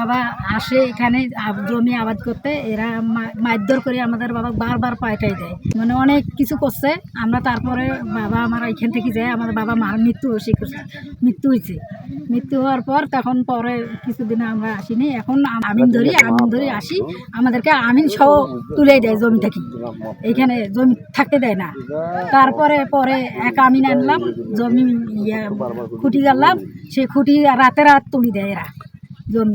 বাবা আসে এখানে জমি আবাদ করতে, এরা মারধর করে আমাদের বাবা বারবার পাল্টাই দেয়। মানে অনেক কিছু করছে। আমরা তারপরে বাবা আমার এখান থেকে যায় আমাদের বাবা মার মৃত্যু মৃত্যু হয়েছে। মৃত্যু হওয়ার পর তখন পরে কিছুদিন আমরা আসিনি। এখন আমিন ধরি আমিন ধরি আসি। আমাদেরকে আমিন সহ তুলে দেয় জমি থেকে। এইখানে জমি থাকতে দেয় না। তারপরে পরে এক আমিন আনলাম, জমি ইয়ে খুঁটি গাড়লাম। সেই খুঁটি রাতে রাত তুলি দেয় এরা। জমি।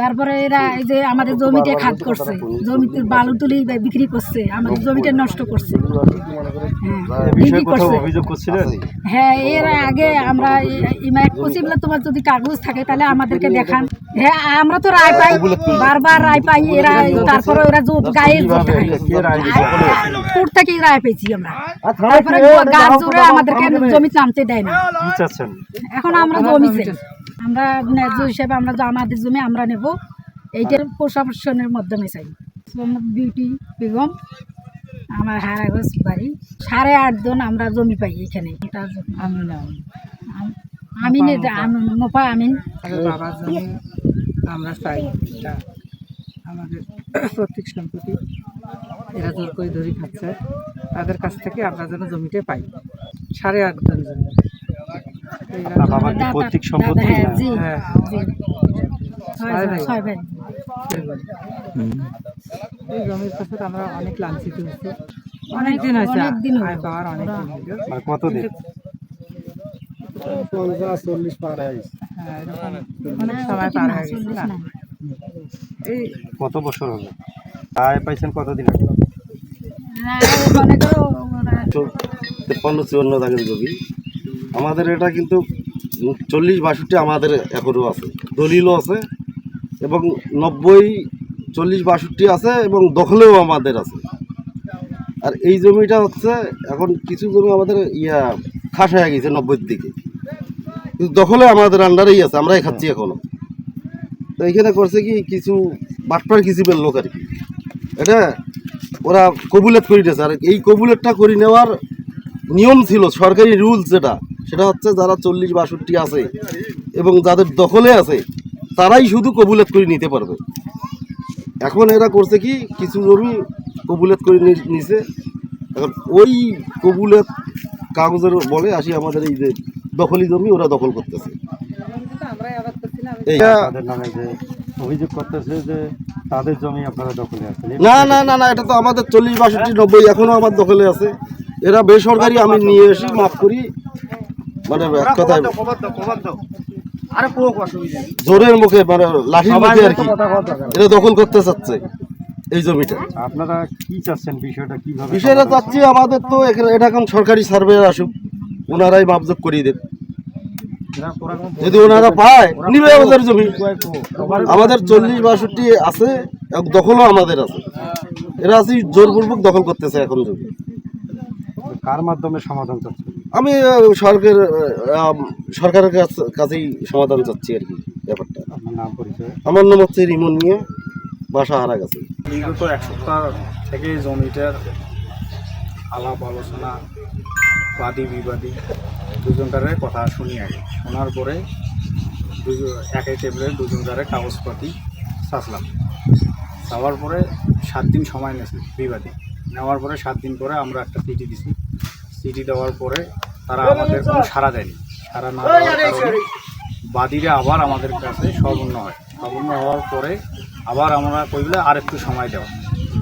তারপরে এরা এই যে আমাদের জমিতে খাত করছে জমিতে বালু তুলি বিক্রি করছে আমাদের জমিটা নষ্ট করছে। হ্যাঁ, হ্যাঁ এর আগে আমরা পসিবল তোমার যদি কাগজ থাকে তাহলে আমাদেরকে দেখান। হ্যাঁ আমরা তো রায় পাই বারবার রায় পাই এরা তারপরে ওরা গায়ে কোর্ট থেকেই রায় পেয়েছি আমরা। তারপরে গাছ জোরে আমাদেরকে জমি নামতে দেয় না। এখন আমরা জমি চাই। আমরা ন্যায্য হিসেবে আমরা যে আমাদের জমি আমরা নেব। এইটার প্রশাসনের মাধ্যমে চাই। বিউটি বেগম আমার হারাগঞ্জ বাড়ি। সাড়ে আট জন আমরা জমি পাই এখানে। আমিন আমিন। মোপা আমিন। আমাদের বাবার জমি আমরা চাই। আমাদের প্রত্যেক সম্পত্তি। এরা জোর করে ধরে খাচ্ছে। তাদের কাছ থেকে আমরা যেন জমিটা পাই। সাড়ে আট জন জমি। আপনার বাবার কি পৈতৃক সম্পত্তি হ্যাঁ, হ্যাঁ। এই জমির আমরা অনেক লাঞ্ছিত হয়েছি। অনেক দিন হয়েছে। অনেক হ্যাঁ অনেক সময় পার হয়ে গেছে। না না। এই কত বছর হলো আয় পাইছেন কতদিন আগে? না, মনে করো চুয়ান্ন দাগের জমি। আমাদের এটা কিন্তু চল্লিশ বাষট্টি আমাদের এখনও আছে। দলিলও আছে এবং নব্বই, চল্লিশ বাষট্টি আছে এবং দখলেও আমাদের আছে। আর এই জমিটা হচ্ছে এখন কিছু জমি আমাদের ইয়া খাস হয়ে গেছে নব্বইয়ের দিকে। কিন্তু দখলে আমাদের আন্ডারেই আছে, আমরাই খাচ্ছি এখনও তো এইখানে করছে কি, কিছু বাটপার কিসিমের লোক আর কি। এটা ওরা কবুলেত করে দিয়েছে আর এই কবুলেতটা করে নেওয়ার নিয়ম ছিল, সরকারি রুলস যেটা সেটা হচ্ছে যারা চল্লিশ বাষট্টি আছে এবং যাদের দখলে আছে তারাই শুধু কবুলেত করে নিতে পারবে। এখন এরা করছে কি কিছু জমি কবুলেত করে নিছে। এখন ওই কবুলেত কাগজের বলে আসি আমাদের এই যে দখলি জমি ওরা দখল করতেছে। অভিযোগ করতেছে যে তাদের জমি আপনারা দখলে আছে না না না না এটা তো আমাদের চল্লিশ বাষট্টি নব্বই এখনও আমার দখলে আছে। এরা বেসরকারি আমি নিয়ে এসি মাফ করি। মানে কথায় জোরের মুখে মানে লাঠির মুখে আর কি। এটা দখল করতে চাচ্ছে এই জমিটা। আপনারা কি চাচ্ছেন বিষয়টা কীভাবে বিষয়টা চাচ্ছি আমাদের তো এখানে এটা এখন সরকারি সার্ভে আসুক। ওনারাই মাপজোক করিয়ে দেন যদি ওনারা পায় নিবে আমাদের জমি। আমাদের চল্লিশ বাষট্টি আছে দখলও আমাদের আছে। এরা আছে জোরপূর্বক দখল করতেছে এখন জমি। কার মাধ্যমে সমাধান চাচ্ছেন? আমি সরকার সরকারের কাছ- কাছেই সমাধান চাচ্ছি আর কি ব্যাপারটা। আপনার নাম পরিচয়? আমার নাম হচ্ছে রিমন নিয়ে বাসা হারা গেছে বিগত এক সপ্তাহ থেকে জমিটার আলাপ আলোচনা বাদী বিবাদী দুজনকারের কথা শুনি আগে। শোনার পরে দুজন একই টেবিলে দুজনকারের কাগজপাতি চাষলাম চাওয়ার পরে সাত দিন সময় নিয়েছে বিবাদী। নেওয়ার পরে সাত দিন পরে আমরা একটা চিঠি দিছি। চিঠি দেওয়ার পরে তারা আমাদের কোনো সাড়া দেয়নি। সাড়া না দেওয়ার কারণে বাদীরা আবার আমাদের কাছে সর্বন্ন হয়। সর্বন্ন হওয়ার পরে আবার আমরা কইলে আর একটু সময় দেওয়া।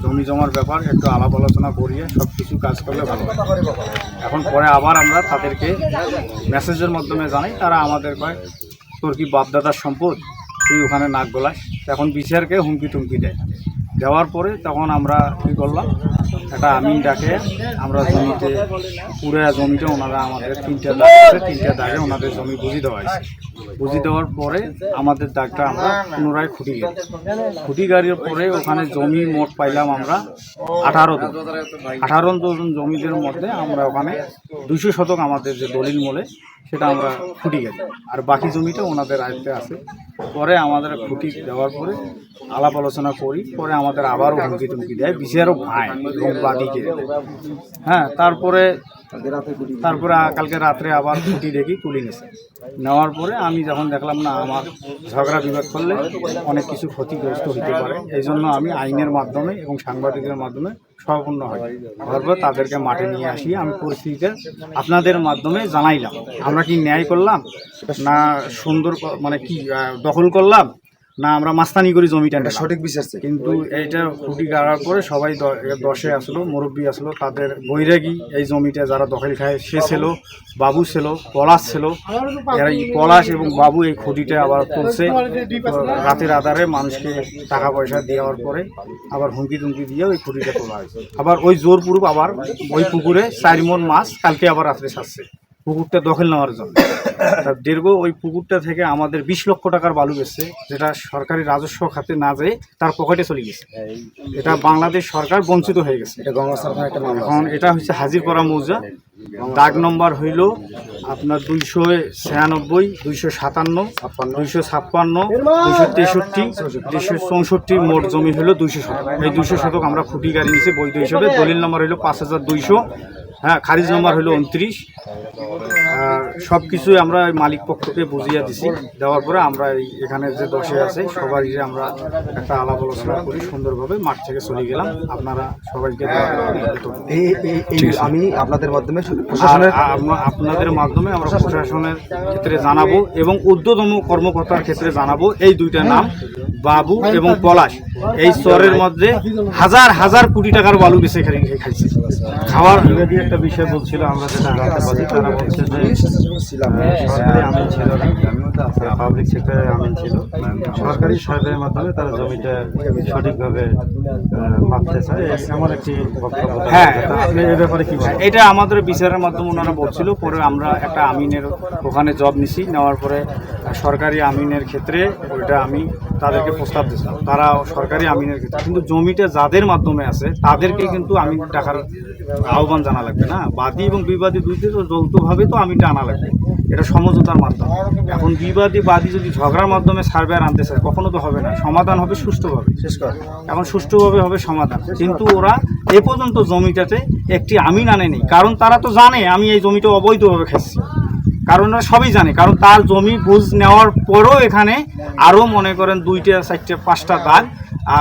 জমি জমার ব্যাপার একটু আলাপ আলোচনা করিয়ে সব কিছু কাজ করলে ভালো হয়। এখন পরে আবার আমরা তাদেরকে মেসেজের মাধ্যমে জানাই তারা আমাদের কয় তোর কি বাপদাদার সম্পদ? তুই ওখানে নাক গলাস? এখন বিচারকে হুমকি টুমকি দেয়। দেওয়ার পরে তখন আমরা কী করলাম, একটা আমিন ডাকে, আমরা জমিতে, পুরো জমিতে ওনারা আমাদের তিনটা দাগ তিনটা দাগে ওনাদের জমি বুঝি দেওয়া হয়েছে। বুঝি দেওয়ার পরে আমাদের দাগটা আমরা পুনরায় খুঁটি গেলাম খুঁটি গাড়ির পরে ওখানে জমি মোট পাইলাম আমরা আঠারো জন। আঠারো জন জমিদের মধ্যে আমরা ওখানে দুশো শতক আমাদের যে দলিল মূলে, সেটা আমরা খুঁটি গেছি আর বাকি জমিটা ওনাদের আয়ত্তে আছে। পরে আমাদের খুঁটি দেওয়ার পরে আলাপ আলোচনা করি, পরে আমাদের আবারও হুমকি টুমকি দেয় বিচারও ভাই এবং বাদি হ্যাঁ তারপরে তারপরে কালকে রাত্রে আবার খুঁটি দেখি, তুলে নিছে। নেওয়ার পরে আমি যখন দেখলাম, না, আমার ঝগড়া বিবাদ করলে অনেক কিছু ক্ষতিগ্রস্ত হতে পারে, এই জন্য আমি আইনের মাধ্যমে এবং সাংবাদিকের মাধ্যমে সম্পূর্ণ হয়। হওয়ার পর তাদেরকে মাঠে নিয়ে আসি, আমি পরিস্থিতিটা আপনাদের মাধ্যমে জানাইলাম। আমরা কি ন্যায় করলাম? না সুন্দর মানে কি দখল করলাম? না আমরা মাস্তানি করি জমিটা নিলাম? সঠিক বিচার কিন্তু এইটা খুঁটি গাড়ার পরে সবাই দশে আসলো মুরব্বী আসলো তাদের বৈরাগী এই জমিটা যারা দখল খায় সে ছিল বাবু ছিল পলাশ ছিল। এরা এই পলাশ এবং বাবু এই খুঁটিটা আবার তুলছে রাতের আধারে মানুষকে টাকা পয়সা দেওয়ার পরে আবার হুমকি টুমকি দিয়ে ওই খুঁটিটা তোলা হয়েছে। আবার ওই জোরপূর্ব আবার ওই পুকুরে চার মন মাছ কালকে আবার রাত্রে ছাড়ছে পুকুরটা দখল নেওয়ার জন্য। দীর্ঘ ওই পুকুরটা থেকে আমাদের বিশ লক্ষ টাকার বালু গেছে যেটা সরকারি রাজস্ব খাতে না যেয়ে তার পকেটে চলে গেছে। এটা বাংলাদেশ সরকার বঞ্চিত হয়ে গেছে। এখন এটা হচ্ছে হাজিরপাড়া মৌজা। দাগ নম্বর হইল আপনার দুইশো ছিয়ানব্বই দুইশো সাতান্ন দুইশো ছাপ্পান্ন দুইশো তেষট্টি দুইশো চৌষট্টি মোট জমি হলো দুইশো শতক। এই দুইশো শতক আমরা খুঁটি গাড়ি নিয়েছি বৈধ হিসাবে। দলিল নম্বর হইল পাঁচ হাজার দুইশো। হ্যাঁ খারিজ নাম্বার হলো উনত্রিশ। আর সব কিছুই আমরা মালিক পক্ষকে বুঝিয়ে দিছি। দেওয়ার পরে আমরা এই এখানে যে দশে আছে সবাই আমরা একটা আলাপ আলোচনা করি সুন্দরভাবে মাঠ থেকে চলে গেলাম। আপনারা সবাইকে এই- এই- এই আমি আপনাদের মাধ্যমে আপনাদের মাধ্যমে আমরা প্রশাসনের ক্ষেত্রে জানাব এবং ঊর্ধ্বতম কর্মকর্তার ক্ষেত্রে জানাব এই দুইটা নাম বাবু এবং পলাশ। এই স্তরের মধ্যে হাজার হাজার কোটি টাকার বালু বেছে খাই- খাইছে। খাওয়ার বিবাদী একটা বিষয় বলছিল আমরা যেটা জানতে পারি তারা বলছে যে সরকারি আমিন ছিল পাবলিক সেক্টরের আমিন ছিল। সরকারি সরকারের মাধ্যমে তারা জমিটা সঠিকভাবে মাপতে চায়। এমন একটি বক্তব্য হ্যাঁ। এই ব্যাপারে কি এটা আমাদের বিচারের মাধ্যমে ওনারা বলছিল পরে আমরা একটা আমিনের ওখানে জব নিছি নেওয়ার পরে সরকারি আমিনের ক্ষেত্রে ওইটা আমি তাদেরকে প্রস্তাব দিয়েছিলাম। তারা সরকারি আমিনের ক্ষেত্রে কিন্তু জমিটা যাদের মাধ্যমে আছে তাদেরকে কিন্তু আমিন টাকার আহ্বান জানা লাগবে না। বাদী এবং বিবাদী দুইতে তো যৌথভাবে তো আমিনটা আনা লাগবে। এটা সমঝোতার মাধ্যমে। এখন বিবাদী বাদী যদি ঝগড়ার মাধ্যমে সার্ভে আর আনতে চায় কখনো তো হবে না। সমাধান হবে সুষ্ঠুভাবে। শেষ কর। এখন সুষ্ঠুভাবে হবে সমাধান। কিন্তু ওরা এ পর্যন্ত জমিটাতে একটি আমিন আনেনি। কারণ তারা তো জানে আমি এই জমিটা অবৈধভাবে খাচ্ছি কারণ ওরা সবই জানে। কারণ তার জমি বুঝ নেওয়ার পরেও এখানে আরও মনে করেন দুইটা চারটে পাঁচটা দাগ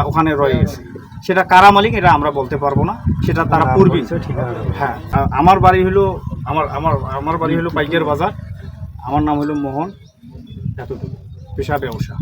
ওখানে রয়ে গেছে। সেটা কারা মালিক এটা আমরা বলতে পারব না। সেটা তারা পূর্বে পূর্বেই হ্যাঁ আমার বাড়ি হলো আমার আমার আমার বাড়ি হলো পাইকের বাজার। আমার নাম হলো মোহন। এতটুকু। পেশা ব্যবসা।